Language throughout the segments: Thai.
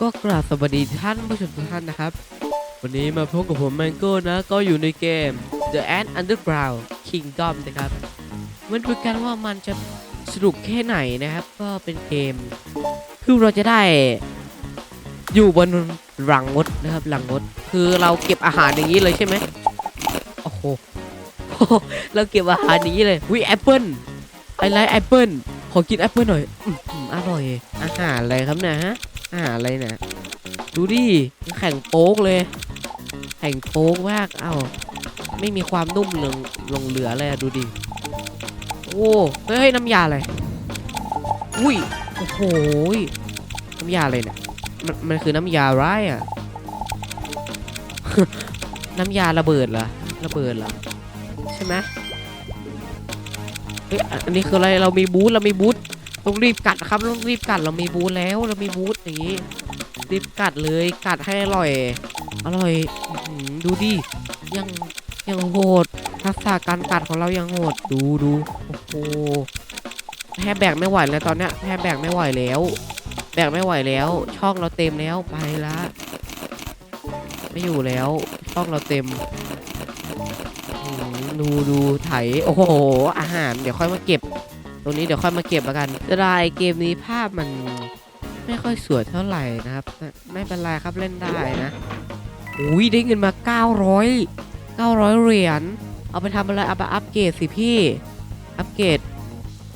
ก็กราบสวัสดีท่านผู้ชมทุกท่านนะครับ วันนี้มาพบกับผมแมงโก้นะ ก็อยู่ในเกม The Ant Underground Kingdom นะครับมันดูกันว่ามันจะสนุกแค่ไหนนะครับ ก็เป็นเกม คือเราจะได้อยู่บนหลังมดนะครับหลังมด คือเราเก็บอาหารอย่างนี้เลยใช่ไหมโอ้โหเราเก็บอาหารอย่างนี้เลยวิแอปเปิลไอไลท์แอปเปิลขอกินแอปเปิลหน่อยออหืออร่อยอาหารอะไรครับเนี่ยฮะ อาหาอะไรนี่ยดูดิแข็งโป๊กเลย แข็งโป๊กมากเอ้าไม่มีความนุ่มลงลงเหลือเลยดูดิโอ้เฮ้ยน้ำยาอะไรอุ้ยโอ้โหน้ำยาอะไรเนี่ยมันมันคือน้ำยาไรายอะน้ำยาระเบิดเหรอระเบิดเหรอใช่ไหมเฮ้ยอันนี้คืออะไรเรามีบูธเรามีบูธ ต้องรีบกัดครับต้องรีบกัดเรามีบูธแล้วเรามีบูธอย่างนี้รีบกัดเลยกัดให้อร่อย อร่อยดูดิยังยังโหดทักษะการกัดของเรายังโหดดูดูโอ้โหแทบแบกไม่ไหวแล้วตอนเนี้ยแทบแบกไม่ไหวแล้ว แบกไม่ไหวแล้ว ช่องเราเต็มแล้วไปละไม่อยู่แล้วช่องเราเต็มดูดูไถโอ้โหอาหารเดี๋ยวค่อยมาเก็บ รงนี้เดี๋ยวค่อยมาเก็บแล้วกันจะได้เกมนี้ภาพมันไม่ค่อยสวยเท่าไหร่นะครับ ไม่เป็นไรครับเล่นได้นะอุ้ยได้เงินมา 900 900 เหรียญ เอาไปทำอะไร เอาไปอัปเกรดสิพี่ อัปเกรด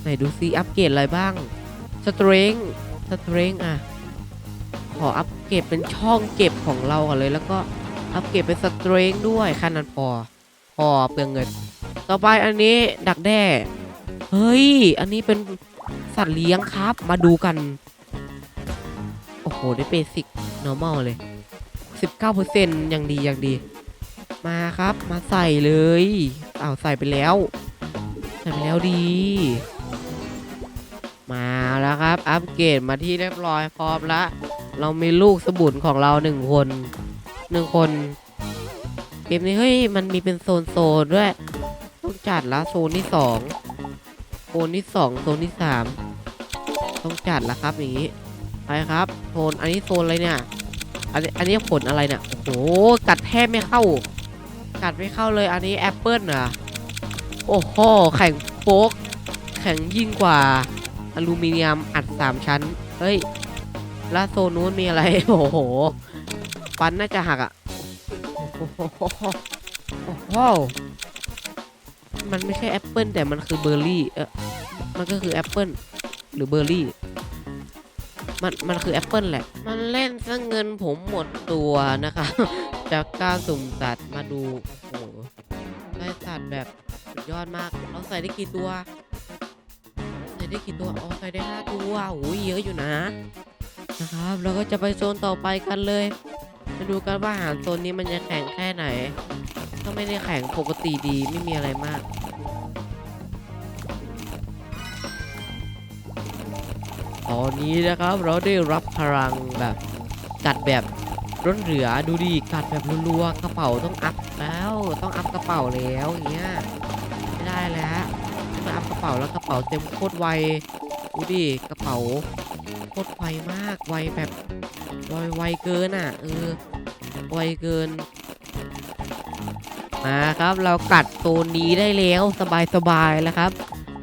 ไหนดูซิ อัปเกรดอะไรบ้าง สเตรงสเตรงอะ ขออัปเกรดเป็นช่องเก็บของเราก่อนเลย แล้วก็อัปเกรดเป็นสเตรงด้วยแค่นั้นพอ พอเปลืองเงิน ต่อไปอันนี้ดักแด้ เฮ้ย อันนี้เป็นสัตว์เลี้ยงครับ มาดูกัน โอ้โห ได้เบสิก normal เลย 19%ยังดียังดี มาครับ มาใส่เลยอ้าวใส่ไปแล้ว ใส่ไปแล้วดี มาแล้วครับ อัปเกรดมาที่เรียบร้อยพร้อมละ เรามีลูกสมุนของเราหนึ่งคนหนึ่งคนเกมนี้เฮ้ย มันมีเป็นโซนโซนด้วย ต้องจัดละโซนที่สอง โซนที่สองโซนที่สามต้องจัดล้วครับอย่างนี้ไปครับโซนอันนี้โซนอะไรเนี่ย อันนี้อันนี้ผลอะไรเนี่ย โอ้โหกัดแทบไม่เข้า กัดไม่เข้าเลยอันนี้แอปเปิลอะโอ้โหแข็งโป๊กแข็งยิ่งกว่าอลูมิเนียมอัดสามชั้น เฮ้ยแล้วโซนนู้นมีอะไร โอ้โหฟันน่าจะหักอะโอ้โหโอ้โหมันไม่ใช่แอปเปิลแต่มันคือเบอร์รี่ เออ มันก็คือแอปเปิลหรือเบอร์รี่ มันมันคือแอปเปิลแหละ มันเล่นซะเงินผมหมดตัวนะคะจากการสุ่มสัตว์มาดูโอ้โหได้สัตว์แบบสุดยอดมาก เราใส่ได้กี่ตัวใส่ได้กี่ตัวอ๋อใส่ได้ห้าตัวโอ้ยเยอะอยู่นะนะครับเราก็จะไปโซนต่อไปกันเลยมาดูกันว่าอาหารโซนนี้มันจะแข็งแค่ไหน ก็ไม่ได้แข็งปกติดีไม่มีอะไรมาก ตอนนี้นะครับเราได้รับพลังแบบกัดแบบร้นเหลือดูดิกัดแบบรัวๆกระเป๋าต้องอัพแล้ว ต้องอัพกระเป๋าแล้วอย่างเงี้ยไม่ได้แล้วต้องมาอัพกระเป๋าแล้วกระเป๋าเต็มโคตรไวดูดิกระเป๋าโคตรไวมากไวแบบไวไวเกินอะเออไวเกินมาครับเรากัดโซนนี้ได้แล้วสบายๆแล้วครับ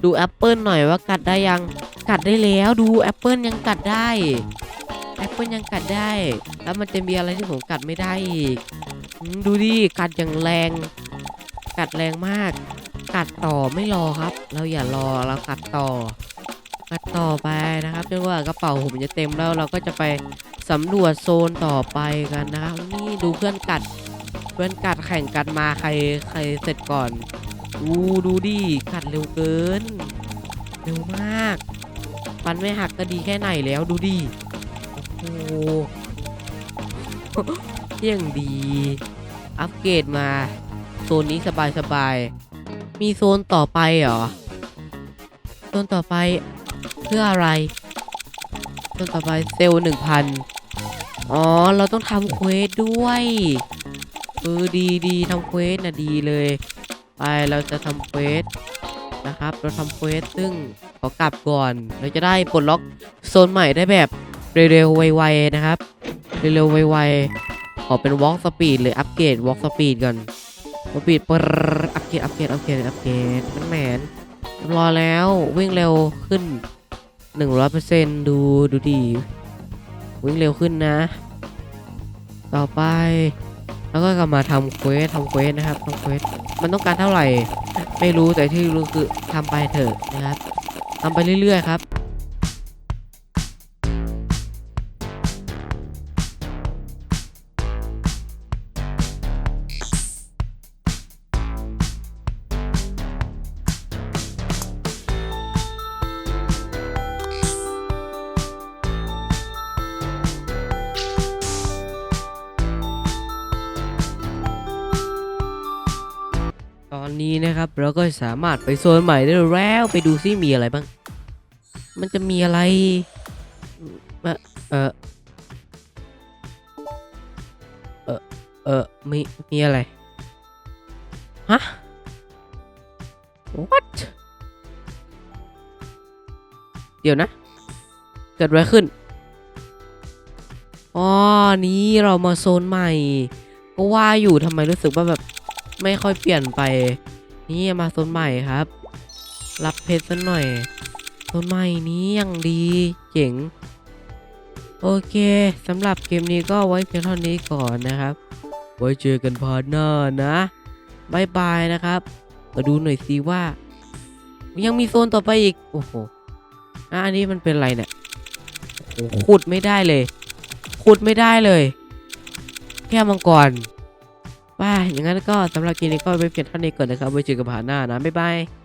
ดูแอปเปิลหน่อยว่ากัดได้ยัง กัดได้แล้วดูแอปเปิลยังกัดได้แอปเปิลยังกัดได้ แล้วมันจะมีอะไรที่ผมกัดไม่ได้อีกดูดิกัดอย่างแรง กัดแรงมาก กัดต่อไม่รอครับ เราอย่ารอเรากัดต่อ กัดต่อไปนะครับจนกว่ากระเป๋าผมจะเต็มแล้วเราก็จะไปสำรวจโซนต่อไปกันนะครับนี่ดูเพื่อนกัด เพื่อนกัดแข่งกันมาใครใครเสร็จก่อนดูดูดิกัดเร็วเกิน เร็วมาก ฟันไม่หักก็ดีแค่ไหนแล้วดูดิโอ้โหเยี่ยงดี อัปเกรดมา โซนนี้สบายสบายๆมีโซนต่อไปเหรอ โซนต่อไปเพื่ออะไร โซนต่อไปเซลล์หนึ่งพันอ๋อ เราต้องทำเควสด้วยเออดีดีทำเควสนะดีเลย ไปเราจะทำเควสนะครับ เราทำเควสซึ่ง ขอกลับก่อน เราจะได้ปลดล็อกโซนใหม่ได้แบบเร็วๆไวๆนะครับ เร็วๆไวๆ ขอเป็นวอล์กสปีดเลยอัปเกรดวอล์กสปีดก่อนสปีดปรอัปเกรดอัปเกรดอัปเกรดอัปเกรดนั่นแมนรอแล้ววิ่งเร็วขึ้น 100%ดูดูดีวิ่งเร็วขึ้นนะ ต่อไปแล้วก็กลับมาทำเควสทำเควสนะครับทำเควสมันต้องการเท่าไหร่ ไม่รู้แต่ที่รู้คือทำไปเถอะนะครับ ทำไปเรื่อยๆครับ นี้นะครับ เราก็สามารถไปโซนใหม่ได้แล้วไปดูซิมีอะไรบ้าง มันจะมีอะไรเอ่อเออเออเออมีมีอะไรฮะ what เดี๋ยวนะ เกิดอะไรขึ้นอ๋อนี้เรามาโซนใหม่ ก็ว่าอยู่ทำไมรู้สึกว่าแบบไม่ค่อยเปลี่ยนไป นี่มาโซนใหม่ครับ รับเพชรสักหน่อยโซนใหม่นี้ยังดีเจ๋งโอเคสำหรับเกมนี้ก็ไว้เพียงเท่านี้ก่อนนะครับ ไว้เจอกันพาร์ทหน้านะบายบายนะครับมาดูหน่อยสิว่า ยังมีโซนต่อไปอีก โอ้โหอันนี้มันเป็นอะไรเนี่ยโหขุดไม่ได้เลย ขุดไม่ได้เลย แค่มังกร ว่าอย่างนั้นก็สำหรับกมนี้ก็ไว้เพียงเท่านี้ก่อนนะครับไว้เจอกันผ่านหน้านะบ๊ายบาย